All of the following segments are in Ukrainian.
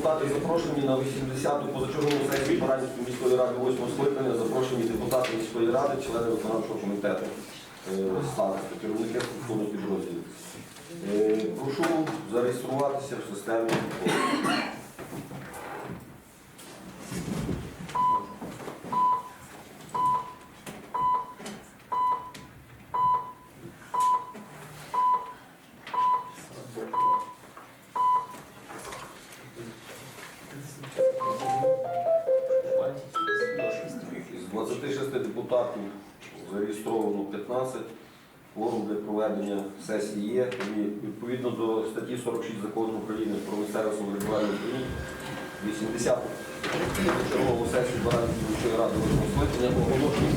депутати запрошені на 80-ту позачергову сесію Баранівської міської ради 8 скликання. Запрошені депутати міської ради, члени виконавчого комітету е, старости, керівники структурних підрозділів. Е, Прошу зареєструватися в системі. Проведення сесії є. І відповідно до статті 46 закону України про місцеве самоврядування України Україні 80 чергову сесію Баранівської міської ради скликання оголошую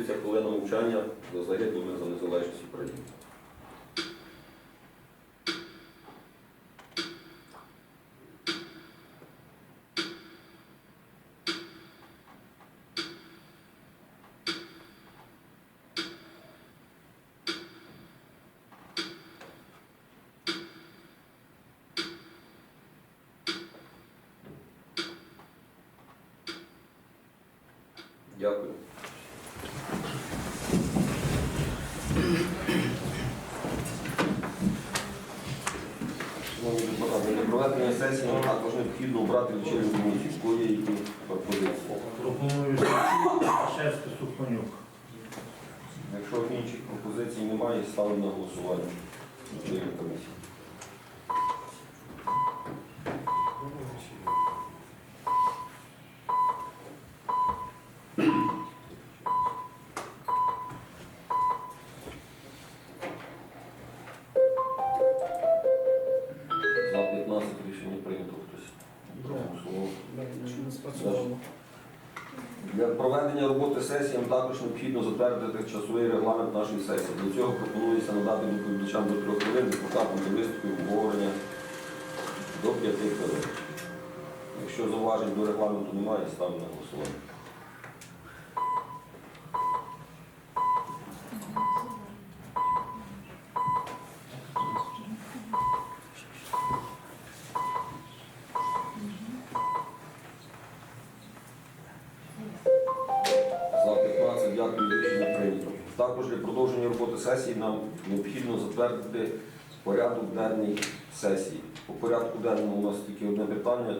Оголошується хвилина мовчання за загиблими за незалежність України. Дякую. Проведення сесії також необхідно обрати лічильну комісію. Коли є які пропозиції? Пропоную Шевський Сухонюк. Якщо інших пропозицій немає, ставимо на голосування лічильну комісію. Нам також необхідно затвердити часовий регламент нашої сесії. Для цього пропонується надати доповідачам до трьох хвилин депутатам для виступів, обговорення до п'яти хвилин. Якщо зауважень до регламенту немає, ставлю на голосування. Також для продовження роботи сесії нам необхідно затвердити порядок денний сесії. По порядку денному у нас тільки одне питання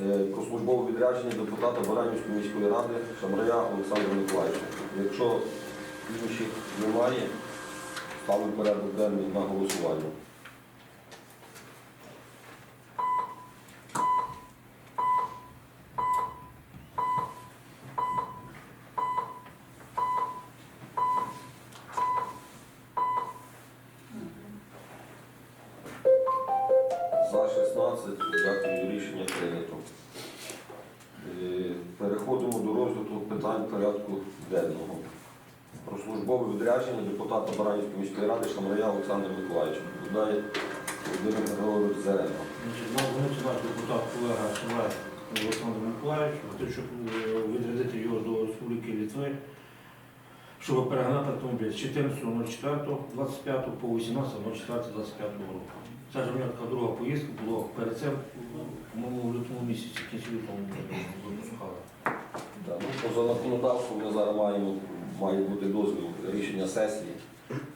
Е, про службове відрядження депутата Баранівської міської ради Шамрая Олександра Миколаївича. Якщо інших немає, ставлю порядок денний на голосування. За 16, дякую, рішення прийнято. Е, Переходимо до розгляду питань порядку денного. Про службове відрядження депутата Баранівської міської ради Шамрая Олександра Миколаївича. Відповідає Володимир Григорович Зеренко. Звернувся наш депутат колега Шевер Олександр Миколаївич, щоб е, відрядити його до Республіки Літви, щоб перегнати автомобіль з 14.04.25 по 18.04.25 року. Це ж у мене така друга поїздка була перед цим, по-моєму, в лютому місяці, в кінці випускали. Так, ну, Поза законодавством ми зараз маємо, має бути дозвіл рішення сесії.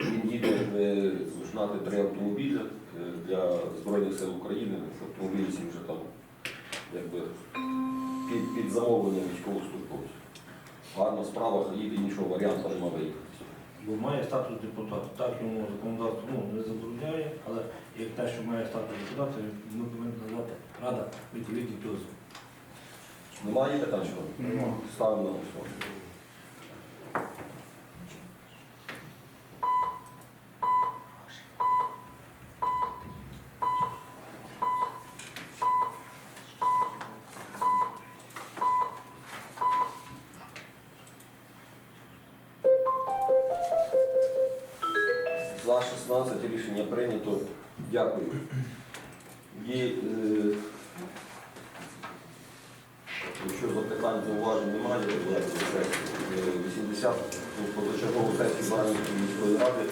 Він їде е, зушнати три автомобілі е, для Збройних сил України. Автомобілі ці вже там якби під, під замовлення військовослужбовців. Гарна справах їде іншого варіанту нема виїхати. Бо має статус депутата. Так йому законодавство ну, не забороняє, але як те, що має статус депутата, ми повинні надати рада відповідні дозвіл. Немає питань, що? Ставимо на голосування. Рішення прийнято. Дякую. І, е, Якщо запитань зауважень немає, я сесії 80 позачергову сесію Баранівської міської ради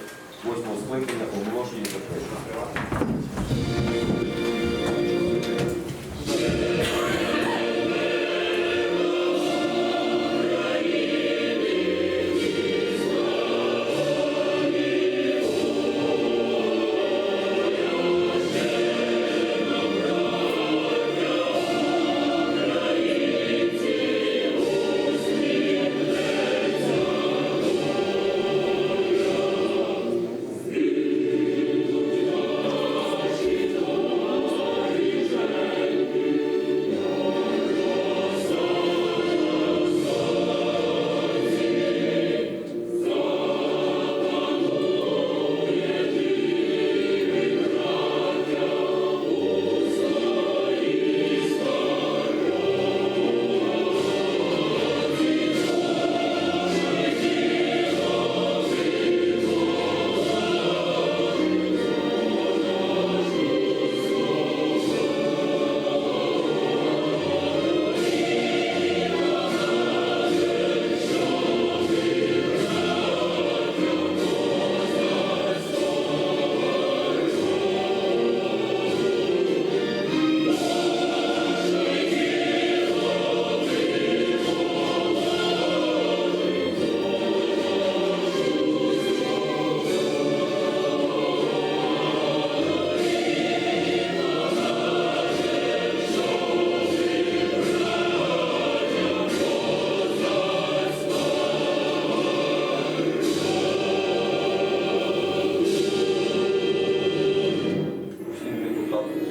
8 скликання оголошення закритою.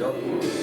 melhor.